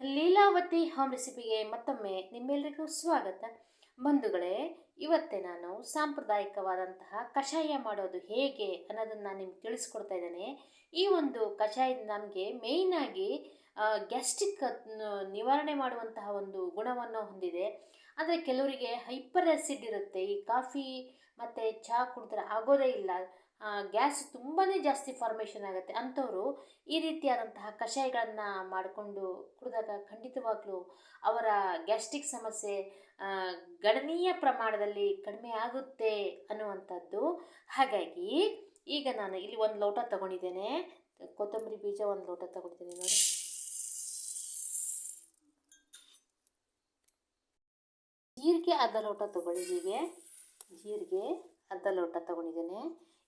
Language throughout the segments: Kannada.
ಲೀಲಾವತಿ ಹೋಮ್ ರೆಸಿಪಿಗೆ ಮತ್ತೊಮ್ಮೆ ನಿಮ್ಮೆಲ್ಲರಿಗೂ ಸ್ವಾಗತ. ಬಂಧುಗಳೇ, ಇವತ್ತೇ ನಾನು ಸಾಂಪ್ರದಾಯಿಕವಾದಂತಹ ಕಷಾಯ ಮಾಡೋದು ಹೇಗೆ ಅನ್ನೋದನ್ನು ನಿಮ್ಗೆ ತಿಳಿಸ್ಕೊಡ್ತಾ ಇದ್ದೇನೆ. ಈ ಒಂದು ಕಷಾಯದ ನಮಗೆ ಮೇಯ್ನಾಗಿ ಗ್ಯಾಸ್ಟ್ರಿಕ್ ನಿವಾರಣೆ ಮಾಡುವಂತಹ ಒಂದು ಗುಣವನ್ನು ಹೊಂದಿದೆ. ಆದರೆ ಕೆಲವರಿಗೆ ಹೈಪರ್ ಆ್ಯಸಿಡ್ ಇರುತ್ತೆ. ಈ ಕಾಫಿ ಮತ್ತು ಚಹಾ ಕುಡಿದ್ರೆ ಆಗೋದೇ ಇಲ್ಲ. ಗ್ಯಾಸ್ ತುಂಬಾ ಜಾಸ್ತಿ ಫಾರ್ಮೇಷನ್ ಆಗುತ್ತೆ. ಅಂಥವರು ಈ ರೀತಿಯಾದಂತಹ ಕಷಾಯಗಳನ್ನು ಮಾಡಿಕೊಂಡು ಕುಡಿದಾಗ ಖಂಡಿತವಾಗ್ಲೂ ಅವರ ಗ್ಯಾಸ್ಟ್ರಿಕ್ ಸಮಸ್ಯೆ ಗಣನೀಯ ಪ್ರಮಾಣದಲ್ಲಿ ಕಡಿಮೆ ಆಗುತ್ತೆ ಅನ್ನುವಂಥದ್ದು. ಹಾಗಾಗಿ ಈಗ ನಾನು ಇಲ್ಲಿ ಒಂದು ಲೋಟ ತಗೊಂಡಿದ್ದೇನೆ. ಕೊತ್ತಂಬರಿ ಬೀಜ ಒಂದು ಲೋಟ ತಗೊಂಡಿದ್ದೀನಿ ನೋಡಿ. ಜೀರಿಗೆ ಅರ್ಧ ಲೋಟ ತಗೊಂಡಿದ್ದೀವಿ ಜೀರಿಗೆ ಅರ್ಧ ಲೋಟ ತಗೊಂಡಿದ್ದೇನೆ.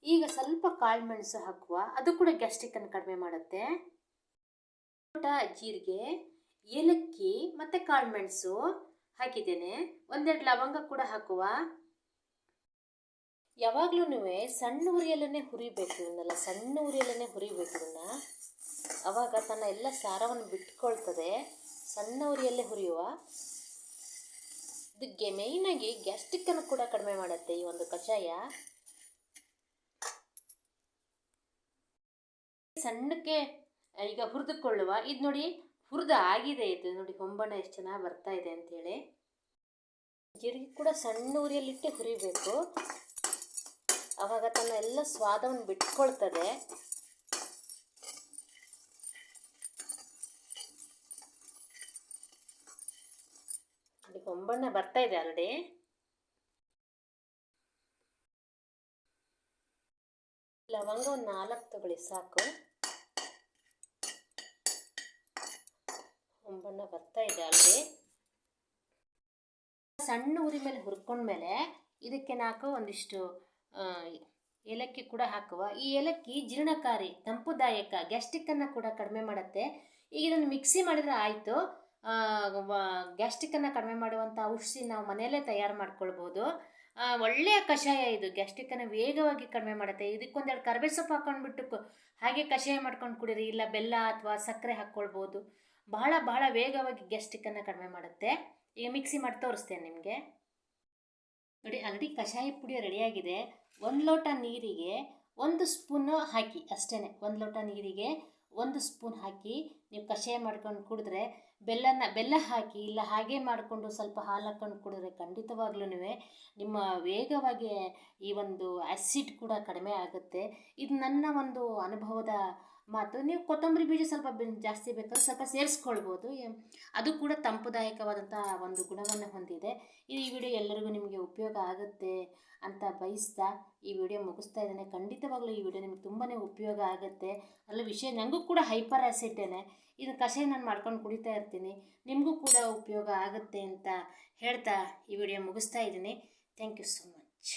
ಈಗ ಸ್ವಲ್ಪ ಕಾಳು ಮೆಣಸು ಹಾಕುವ, ಅದು ಕೂಡ ಗ್ಯಾಸ್ಟ್ರಿಕನ್ನು ಕಡಿಮೆ ಮಾಡುತ್ತೆ. ಲೋಟ ಜೀರಿಗೆ, ಏಲಕ್ಕಿ ಮತ್ತು ಕಾಳು ಮೆಣಸು ಹಾಕಿದ್ದೇನೆ. ಒಂದೆರಡು ಲವಂಗ ಕೂಡ ಹಾಕುವ. ಯಾವಾಗಲೂ ಸಣ್ಣ ಉರಿಯಲ್ಲೇ ಹುರಿಬೇಕು ಇವನ್ನೆಲ್ಲ ಸಣ್ಣ ಉರಿಯಲ್ಲೇ ಹುರಿಬೇಕು ಇವನ್ನ ಅವಾಗ ತನ್ನ ಎಲ್ಲ ಸಾರವನ್ನು ಬಿಟ್ಕೊಳ್ತದೆ. ಸಣ್ಣ ಉರಿಯಲ್ಲೇ ಹುರಿಯುವ. ಇದಕ್ಕೆ ಮೇಯ್ನಾಗಿ ಗ್ಯಾಸ್ಟ್ರಿಕ್ಕನ್ನು ಕೂಡ ಕಡಿಮೆ ಮಾಡುತ್ತೆ ಈ ಒಂದು ಕಷಾಯ. ಸಣ್ಣಕ್ಕೆ ಈಗ ಹುರಿದುಕೊಳ್ಳುವ. ಇದು ನೋಡಿ ಹುರಿದು ಆಗಿದೆ. ಇದು ನೋಡಿ ಹೊಂಬಣ್ಣ ಎಷ್ಟು ಚೆನ್ನಾಗಿ ಬರ್ತಾ ಇದೆ ಅಂಥೇಳಿ ಜೀರಿಗೆ ಕೂಡ ಸಣ್ಣ ಉರಿಯಲ್ಲಿಟ್ಟೆ ಹುರಿಬೇಕು. ಆವಾಗ ತನ್ನ ಎಲ್ಲ ಸ್ವಾದವನ್ನು ಬಿಟ್ಕೊಳ್ತದೆ. ಹೊಂಬಣ್ಣ ಬರ್ತಾ ಇದೆ ಆಲ್ರೆಡಿ. ಲವಂಗ ಒಂದು ನಾಲ್ಕು ತಗೊಳ್ಳಿ, ಸಾಕು. ಒಂಬಣ್ಣ ಬರ್ತಾ ಇದೆ ಅಲ್ಲಿ ಸಣ್ಣ ಉರಿ ಮೇಲೆ ಹುರ್ಕೊಂಡ್ಮೇಲೆ ಇದಕ್ಕೆ ನಾಲ್ಕು ಒಂದಿಷ್ಟು ಏಲಕ್ಕಿ ಕೂಡ ಹಾಕುವ. ಈ ಏಲಕ್ಕಿ ಜೀರ್ಣಕಾರಿ, ತಂಪುದಾಯಕ ಗ್ಯಾಸ್ಟಿಕ್ಕನ್ನು ಕೂಡ ಕಡಿಮೆ ಮಾಡುತ್ತೆ. ಈಗ ಇದನ್ನು ಮಿಕ್ಸಿ ಮಾಡಿದರೆ ಆಯಿತು. ಗ್ಯಾಸ್ಟಿಕ್ಕನ್ನು ಕಡಿಮೆ ಮಾಡುವಂಥ ಔಷಧಿ ನಾವು ಮನೆಯಲ್ಲೇ ತಯಾರು ಮಾಡ್ಕೊಳ್ಬೋದು. ಒಳ್ಳೆಯ ಕಷಾಯ ಇದು. ಗ್ಯಾಸ್ಟ್ರಿಕ್ಕನ್ನು ವೇಗವಾಗಿ ಕಡಿಮೆ ಮಾಡುತ್ತೆ. ಇದಕ್ಕೊಂದೆರಡು ಕರ್ಬೇ ಸೊಪ್ಪು ಹಾಕೊಂಡ್ಬಿಟ್ಟು ಹಾಗೆ ಕಷಾಯ ಮಾಡ್ಕೊಂಡು ಕುಡೀರಿ. ಇಲ್ಲ ಬೆಲ್ಲ ಅಥವಾ ಸಕ್ಕರೆ ಹಾಕ್ಕೊಳ್ಬೋದು ಬಹಳ ಬಹಳ ವೇಗವಾಗಿ ಗ್ಯಾಸ್ಟ್ರಿಕ್ಕನ್ನು ಕಡಿಮೆ ಮಾಡುತ್ತೆ. ಈಗ ಮಿಕ್ಸಿ ಮಾಡಿ ತೋರಿಸ್ತೇನೆ ನಿಮಗೆ. ನೋಡಿ ಆಲ್ರೆಡಿ ಕಷಾಯ ಪುಡಿ ರೆಡಿಯಾಗಿದೆ. ಒಂದು ಲೋಟ ನೀರಿಗೆ ಒಂದು ಸ್ಪೂನು ಹಾಕಿ. ಅಷ್ಟೇ ಒಂದು ಲೋಟ ನೀರಿಗೆ ಒಂದು ಸ್ಪೂನ್ ಹಾಕಿ ನೀವು ಕಷಾಯ ಮಾಡ್ಕೊಂಡು ಕುಡಿದ್ರೆ ಬೆಲ್ಲನ, ಬೆಲ್ಲ ಹಾಕಿ ಇಲ್ಲ ಹಾಗೆ ಮಾಡಿಕೊಂಡು ಸ್ವಲ್ಪ ಹಾಲು ಹಾಕ್ಕೊಂಡು ಕುಡಿದ್ರೆ ಖಂಡಿತವಾಗ್ಲೂ ನಿಮ್ಮ ವೇಗವಾಗಿ ಈ ಒಂದು ಆ್ಯಸಿಡ್ ಕೂಡ ಕಡಿಮೆ ಆಗುತ್ತೆ. ಇದು ನನ್ನ ಒಂದು ಅನುಭವದ ಮಾತು. ನೀವು ಕೊತ್ತಂಬರಿ ಬೀಜ ಸ್ವಲ್ಪ ಜಾಸ್ತಿ ಬೇಕಾದ್ರೆ ಸ್ವಲ್ಪ ಸೇರಿಸ್ಕೊಳ್ಬೋದು. ಅದು ಕೂಡ ತಂಪುದಾಯಕವಾದಂಥ ಒಂದು ಗುಣವನ್ನು ಹೊಂದಿದೆ. ಈ ವಿಡಿಯೋ ಎಲ್ಲರಿಗೂ ನಿಮಗೆ ಉಪಯೋಗ ಆಗುತ್ತೆ ಅಂತ ಬಯಸ್ತಾ ಈ ವಿಡಿಯೋ ಮುಗಿಸ್ತಾ ಇದ್ದೇನೆ. ಖಂಡಿತವಾಗ್ಲೂ ಈ ವಿಡಿಯೋ ನಿಮಗೆ ತುಂಬಾ ಉಪಯೋಗ ಆಗುತ್ತೆ. ಅಲ್ಲ, ವಿಷಯ ನನಗೂ ಕೂಡ ಹೈಪರ್ ಆ್ಯಸಿಡ್ಡೇನೆ ಇದು ಕಷಾಯ ನಾನು ಮಾಡ್ಕೊಂಡು ಕುಡಿತಾ ಇರ್ತೀನಿ. ನಿಮಗೂ ಕೂಡ ಉಪಯೋಗ ಆಗುತ್ತೆ ಅಂತ ಹೇಳ್ತಾ ಈ ವಿಡಿಯೋ ಮುಗಿಸ್ತಾ ಇದ್ದೀನಿ. Thank you so much.